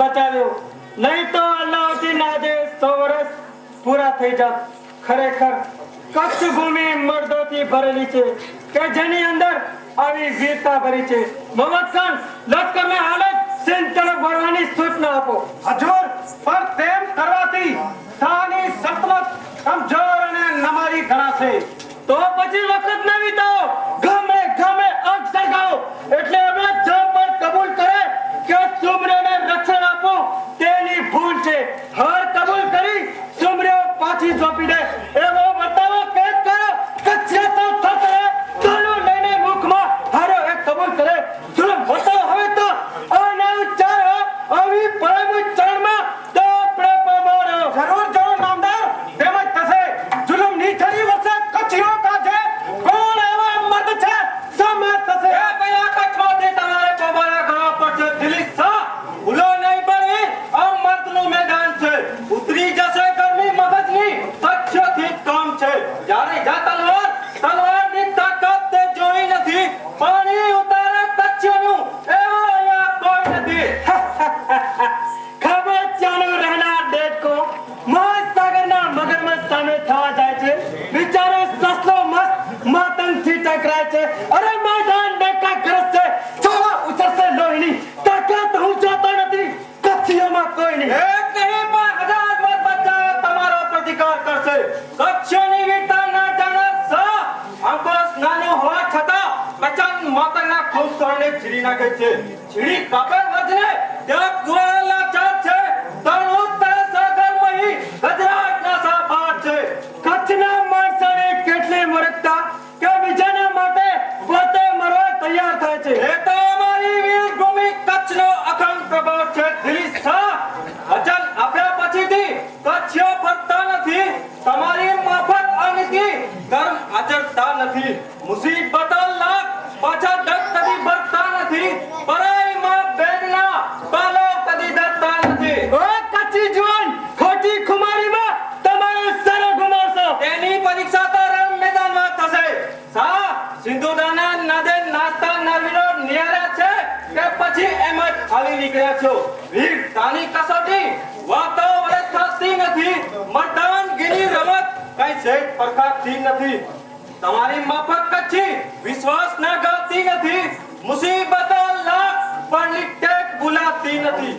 બચાવ્યો. નહીં તો અલાઉદ્દીન આજે સો વર્ષ પૂરા થઈ જાત. ખરેખર કચ્છ ભૂમિ મર્દોથી ભરેલી છે કે જેની અંદર આવી વીરતા ભરી છે. મોહમ્મદ ખાન લશ્કરને હાલત સિંધ તરફ વળવાની સૂચના આપો. હજુર પર તેમ કરવાથી શાહની સલ્તનત કમજોર અને નમારી ગણાશે. તો પછી વખત ન વિતાવો. ગમે ગમે અંક સળગાવો એટલે અમે જમ પર કબૂલ કરે. કે સુમરેને રક્ષણ આપો તેની ભૂલ છે. હાર કબૂલ છે જ્યારે જા અંકોશ હોવા છતાં બચન માતાના ખૂબ તરણે છીડી નાખે છે. છીડી કાપે વજને ત્યાં ગુવાલા ચાર છે તણું તરે સાગર મહી ગજરાટના સાપાટ છે કચ્છના માણસોને કેટલી મૂર્ખતા કે બીજાના માટે પોતે મરવા તૈયાર થાય છે એ તો અમારી વીર ભૂમિ કચ્છનો અખંડ પ્રભાવ છે દિલીપ શાહ વચન આપ્યા પછીથી કચ્છીઓ ફરતા નથી તમારી માફક અનીતિ કર્મ આચરતા નથી મુસીબતો લાખ પાછા ડગ કદી ભરતા નથી પરાઈ માં બેનના બાલો કદી ડરતા નથી ઓ કચ્છી જુવાન ખોટી ખુમારીમાં તમારો સરો ગુમાવશો તેની પરીક્ષા તો રણ મેદાનમાં થશે સા સિંધુદાના નદે નાસ્તા નરવીરો નિહાળ્યા છે કે પછી એમ જ ખાલી છો. વીર તાની કસોટી, વાતો વડે થતી નથી. મર્દાનગીરી રમત, કઈ સેજ પરખાતી નથી. તમારી માફક કચ્છી, વિશ્વાસ ના ગાતી નથી. મુસીબતો લાખ, પણ ટેક ભૂલાતી નથી.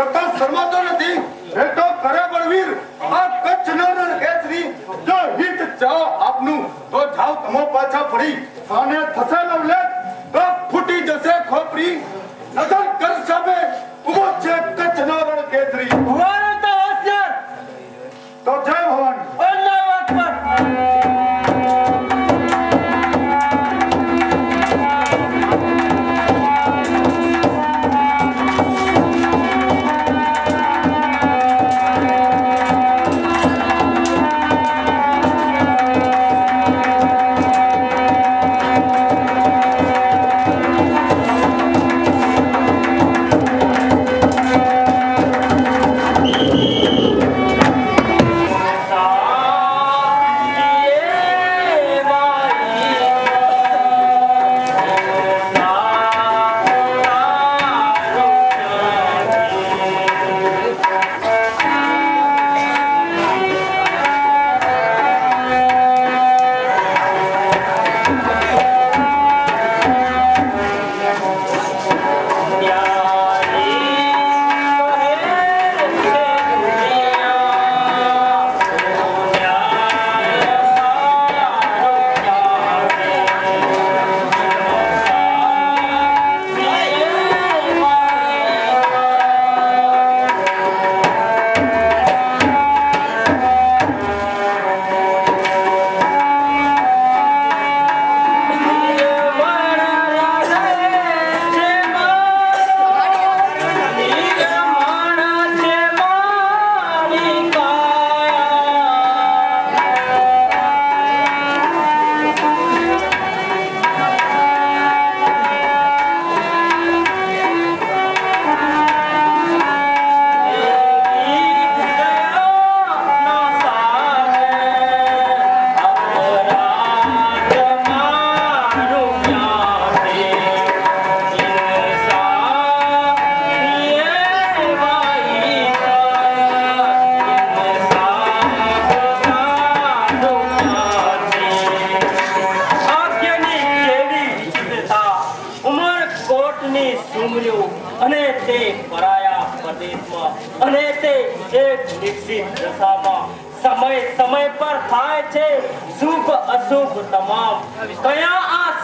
કરતા શરમાતો નથી. તો કરે બળવીર. આ કચ્છ નર કેસરી જો હિત ચાહો આપનું, તો જાવ તમો પાછા ફરી. અને થશે લવલે તો ફૂટી જશે ખોપરી. નજર કર સામે ઊભો છે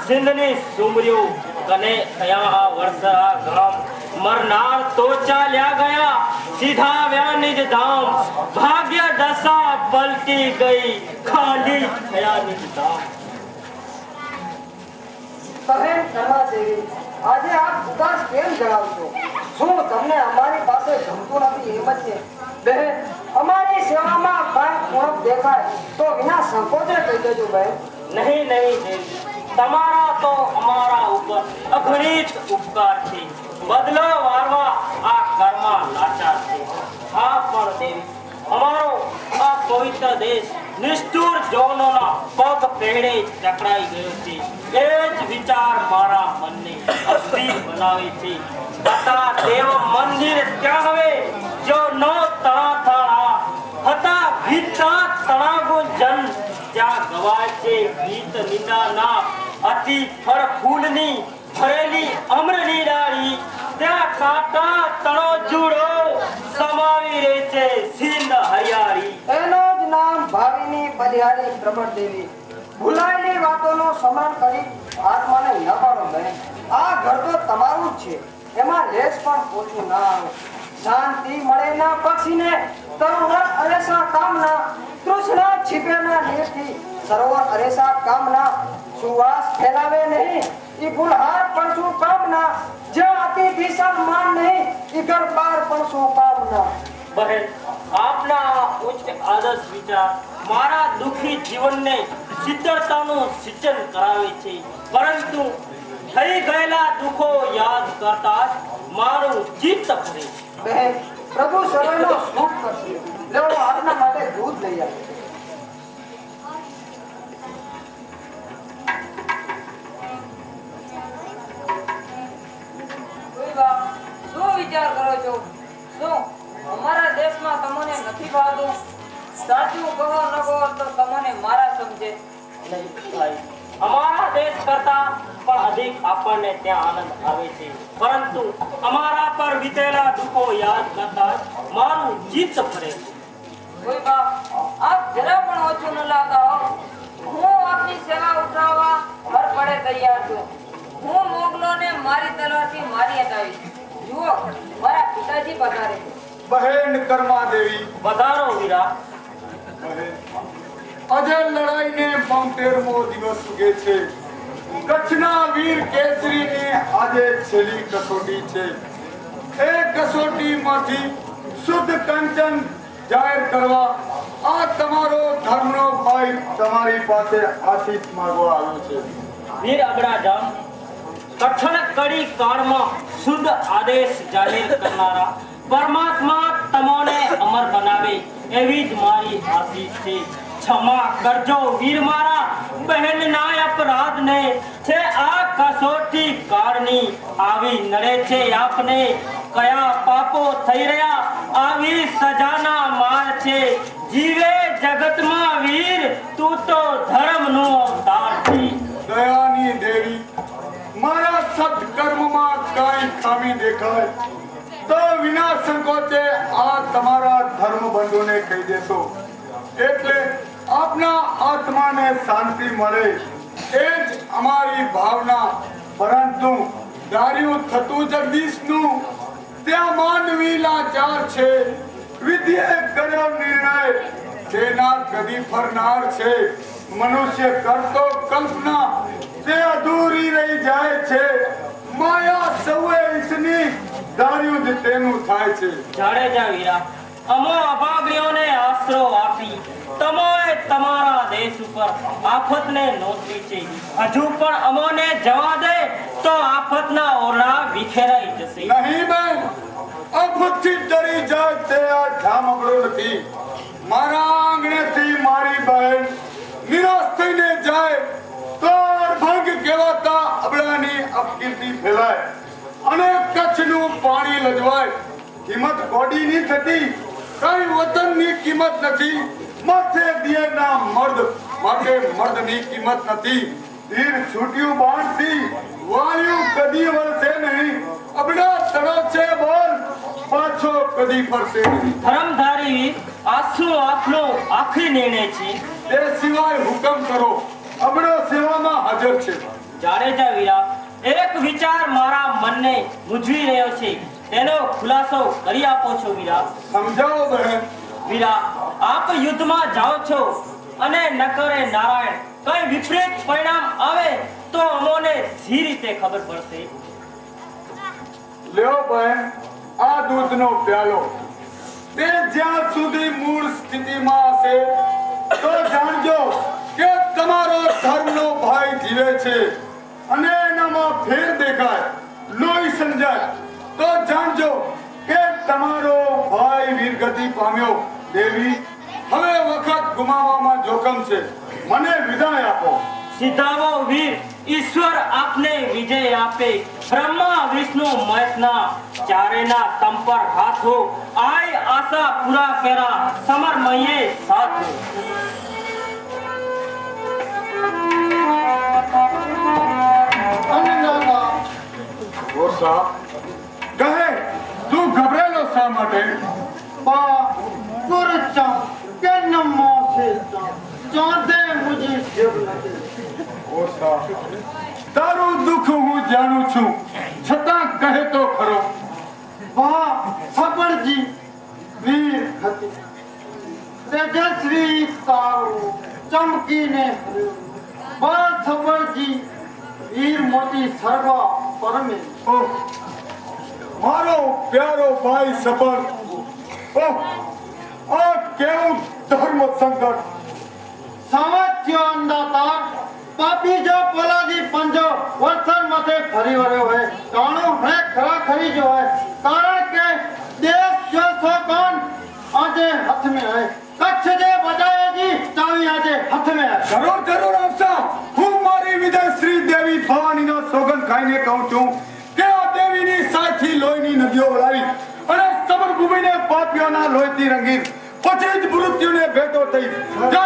સિંધની સુમર્યો કને થયા વર્ષા ગામ મરનાર તો ચાલ્યા ગયા. સીધા વ્યા નિજ ધામ. ભાગ્ય દશા પલટી ગઈ. ખાલી થયા નિજ ધામ. બહેન કરવા દેવી આજે આપ ઉદાસ કેમ જણાવશો? શું તમને અમારી પાસે ગમતું નથી એમ છે? બહેન અમારી સેવામાં કાંઈ ઉણપ દેખાય તો વિના સંકોચે કહી દેજો બહેન. નહીં નહીં. તમારા તો અમારા ઉપર અગણિત ઉપકાર છે. બદલો વારવા આ ઘરમાં લાચાર છે. હા પણ દેવ, અમારો આ પવિત્ર દેશ નિષ્ઠુર જવાનોના પગ પેડે ચકડાઈ ગયો છે. એ જ વિચાર મારા મનને અસ્થિર બનાવે છે. હતા દેવ મંદિર ત્યાં હવે જો ન તણા તણા હતા ગીતા તણાગો જન ત્યાં ગવાય છે ગીત નિંદાના. અતિ ફર ફૂલની ફરેલી અમ્રની ડાળી. ત્યાં ખાતા તણો જુડો સમાવી રહે છે સિંધ હરિયાળી. એનો જ નામ ભાવિની બલિહારી પ્રબળ દેવી ભૂલાયેલી વાતોનો સ્મરણ કરી આત્માને ન પાડો બહેન આ ઘર તો તમારું જ છે. એમાં લેશ પણ ઓછું ના આવે. શાંતિ મળે ના પક્ષીને. તરુણ અરેસા કામના તૃષ્ણા છીપેના નીરથી સરોવર અરેસા કામના સુવાસ ફેલાવે નહીં. ઈ ફૂલહાર પણ શું કામના જ્યાં અતિ દિશા માન નહીં ઈ ઘર બાર પણ શું કામના બહેન આપના ઉચ્ચ આદર્શ વિચાર મારા દુઃખી જીવનને શીતળતાનું સિંચન કરાવે છે. પરંતુ થઈ ગયેલા દુઃખો યાદ કરતા મારું ચિત્ત ભરે છે. પ્રભુ સર્વેનો સુખ કરશે લેવો આપના માટે દૂધ લઈ આવે. શું વિચાર કરો છો? શું? અમારા દેશમાં તમને નથી ભાવતું સાચું કહો ન કહો તો તમને મારા સમજે. નહીં. અમારા દેશ કરતા પણ અધિક આપણને ત્યાં આનંદ આવે છે. પરંતુ અમારા પર વીતેલા દુઃખો યાદ કરતા મારું જીત ફરે છે. કોઈ બાપ આપ જરા પણ ઓછું ન લાગતા હો. હું આપની સેવા ઉઠાવવા હર પડે તૈયાર છું. હું મોગલોને મારી તલવારથી મારી હટાવી જુઓ મારા પિતાજી પધારે બહેન કર્મા દેવી. વધારો વીરા. આજે લડાઈને બોતેરમો દિવસ ઉગે છે. કચ્છના વીર કેસરીને આજે છેલ્લી કસોટી છે. એ કસોટીમાંથી શુદ્ધ કંચન જાહેર કરવા આ તમારો ધર્મનો ભાઈ તમારી પાસે આશીષ માંગવા આવ્યો છે. વીર અગ્રજામ કઠણ કડી કાળમાં શુદ્ધ આદેશ જાહેર કરનારા પરમાત્મા તમોને અમર બનાવે એવી જ મારી આશીષ છે. ક્ષમા કરજો. વીર મારા બહેન ના અપરાધ ને છે આ કસોટી કારની આવી નડે છે આપને. કયા પાપો થઈ રહ્યા, આવી સજાના માર છે. જીવે જગતમાં વીર, તું તો ધર્મનો અવતાર છે દયાની દેવી, મારા સત્કર્મમાં કાંઈ ખામી દેખાય? તો વિના સંકોચે આ તમારા ધર્મ બંધુને કહી દેશો. એટલે આપના આત્માને શાંતિ મળે. એ જ અમારી ભાવના. પરંતુ ધાર્યું થતું જગદીશનું ત્યાં માનવી લાચાર છે. વિધિએ કર્યો નિર્ણય. તેના ગદી ફરનાર છે. મનુષ્ય કરતો કલ્પના તે અધૂરી રહી જાય છે. માયા સૌએ ઈશની ધાર્યું જ તેનું થાય છે. જાડેજા વીરા અમો અભાગ્યોને આશરો આપી. તમોએ તમારા દેશ ઉપર આફતને નોતરી છે. હજુ પણ અમોને જવા દે તો આફતના ઓરડા વિખેરાઈ જશે. નહીં બેન, આફતથી ડરી જાય તે આ ઠામકડો નથી. મારા આંગણેથી મારી બહેન નિરાશ થઈને જાય, તો ભંગ કહેવાતા અબળાની અપકીર્તિ ફેલાય. અને કચ્છનું પાણી લજવાય. કિંમત કોડીની થતી, કઈ વતનની કિંમત નથી. માથે દિયેના મર્દ માટે મર્દની કિંમત નથી. તીર છૂટ્યું બાણથી વાળ્યું કદી વળશે નહીં. આપણે છે બોલ. પાછો કદી વીર આ શું આપનો આખરી નિર્ણય છે. તે સિવાય હુકમ કરો. અબડો સેવામાં હાજર છે. જાડેજા વીરા એક વિચાર મારા મનને મૂંઝવી રહ્યો છે. તેનો ખુલાસો કરી આપો છો વીરા. સમજાવો બહેન. વીરા આપ યુદ્ધમાં જાઓ છો અને નકરે નારાયણ, કઈ વિપરીત પરિણામ આવે તો અમોને સી રીતે ખબર પડશે. લ્યો બહેન, આ દૂધનો પ્યાલો. તે જ્યાં સુધી મૂળ સ્થિતિમાં હશે, તો જાણજો કે તમારો ધર્મનો ભાઈ જીવે છે અને એનામાં ફેર દેખાય. લોહી સમજાય તો જાણજો કે તમારો ભાઈ વીરગતિ પામ્યો. દેવી હવે વખત ગુમાવવામાં જોખમ છે. મને વિદાય આપો. સિદ્ધાવો વીર ઈશ્વર આપને વિજય આપે. બ્રહ્મા વિષ્ણુ મહેશના ચારેના તમ પર હાથો. આય આશા પૂરા ફેરા. સમરમયે સાથ ઓછા કહે તું ગભરેલો શા માટે? ઓછા તારું દુઃખ હું જાણું છું છતાં કહે તો ખરો સબરજી વીર હતી તેજસ્વી તારું ચમકીને બળ સબળજી વીર મોટી સર્વ પરમે મારો પ્યારો ભાઈ સફળ ઓહ, કેવું ધર્મ સંકટ? સમાજ્યંદાતા પાપીજો પોલાદી પંજો વરસાદ માથે ફરી વળ્યો હોય કાણું હે ખરા ખરી જો હોય. કારણ કે દેશ જો સો કોણ? આજે હાથ મે હે. કચ્છ જે બજાય જી ચાવી આજે હાથ મે જરૂર જરૂર આવશા હું મારી વિદેશ શ્રી દેવી ભવાનીનો સોગંદ ખાઈને કહું છું કે આ દેવીની સાથી લોહીની નદીઓ વળાવી અને સમર ના લોહી લોહીથી રંગી પછી જ મૃત્યુને ભેટો થઈ. જય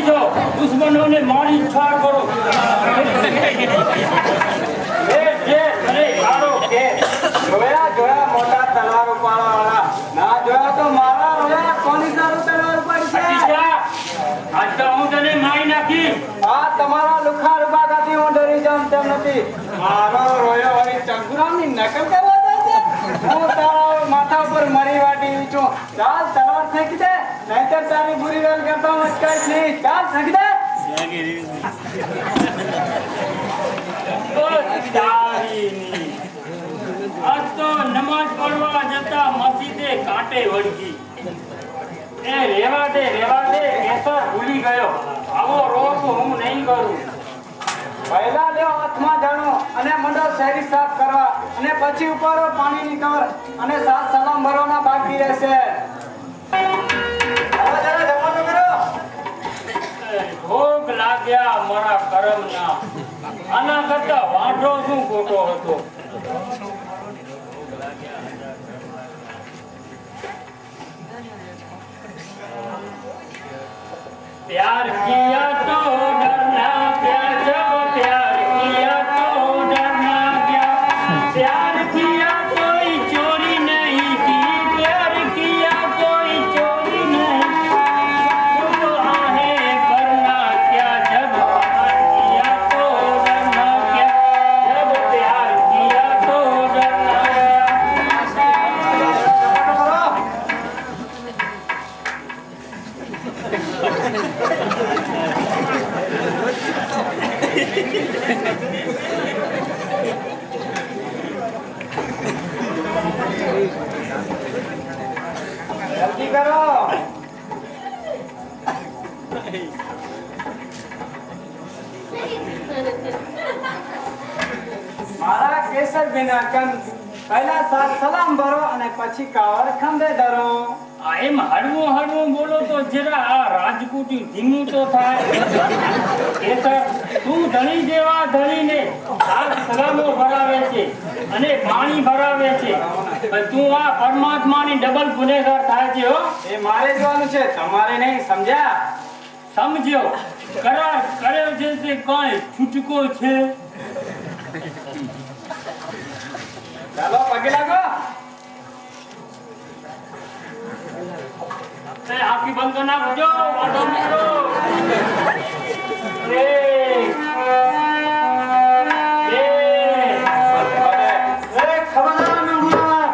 જાઓ. દુશ્મનોને મારી છાડ કરો. એ જે અરે કાળો કે. જોયા જોયા મોટા તલવાર ઉપાડવા વાળા ના જોયા તો મારા રોયા કોની સારું તલવાર ઉપાડી હટી આજ તો હું તને મારી નાખી આ તમારા લુખા રૂપા કાથી હું ડરી જાઉં તેમ નથી. મારો રોયો નકલ કરવા છે? હું તારા માથા ઉપર મરી વાટી છું. ચાલ, તલવાર ફેંકી દે. નહીતર તારી બુરી વેલ કરતા મચકાઈશ નહીં. ચાલ, ફેંકી દે. આજ તો નમાઝ પડવા જતા મસ્જિદે કાંટે વળગી. એ રેવા દે રેવા દે કેસર ભૂલી ગયો. આવો રોગ હું નહીં કરું. પહેલા લ્યો હાથમાં જાણો અને મંડળ શેરી સાફ કરવા અને પછી ઉપાડો પાણીની કવર અને સાત સલામ ભરવાના બાકી રહેશે. ભોગ લાગ્યા મારા કરમ ના આના કરતા વાંઢો શું ખોટો હતો? પ્યાર કિયા તો મારા વિના કંદ. પહેલા સાત સલામ ભરો અને પછી કાવર ખંભે ધરો. એમ હળવું હળવું બોલો તો જરા આ રાજકૂટી ધીમું તો થાય. કેસર તું ધણી જેવા ધણીને સાત સલામો ભરાવે છે અને પાણી ભરાવે છે. તું આ પરમાત્માની ડબલ ગુનેગાર થાય છે હો. એ મારે જોવાનું છે તમારે નહીં સમજ્યા? સમજ્યો. કરાર કર્યો છે તે કઈ છૂટકો છે. ચાલો પગે લાગો આખી બંધ ના ભજો વાંધો મિત્રો કરો. એ. એ. એ ખબરદાર મેંઢુલા.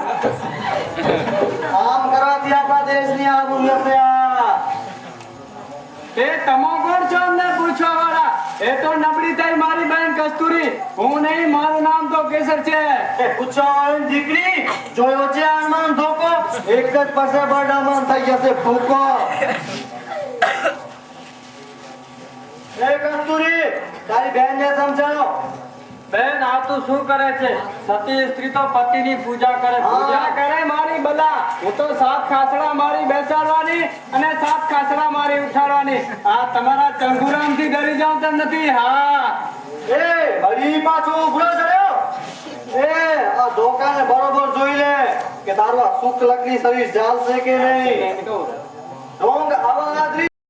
આમ કરવાથી આપણા દેશની આબરૂ જશે આ. એ તમો કોણ છો અમને પૂછવા વાળા એ તો નબળી થઈ મારી બેન કસ્તુરી. હું નહીં, મારું નામ તો કેસર છે. પૂછવાવાળાની દીકરી, જોયો છે આણમાં ધોકો? એક જ પાસે બડામાં થઈ જશે ભૂકો. એ કસ્તુરી, તારી બહેનને સમજાવો. બેન આ તું શું કરે છે? સતી સ્ત્રી તો પતિની પૂજા કરે પૂજા કરે મારી બલા. હું તો સાત ખાસડા મારી બેસાડવાની અને સાત ખાસડા મારી ઉઠાડવાની. આ તમારા ચંગુરામથી ડરી જાવ તેમ નથી. હા. એ હરી પાછો ઉભરો ચડ્યો એ આ ધોકાને બરોબર જોઈ લે કે તારું આ શુક્લ લકડી શરીર ચાલશે કે નહીં?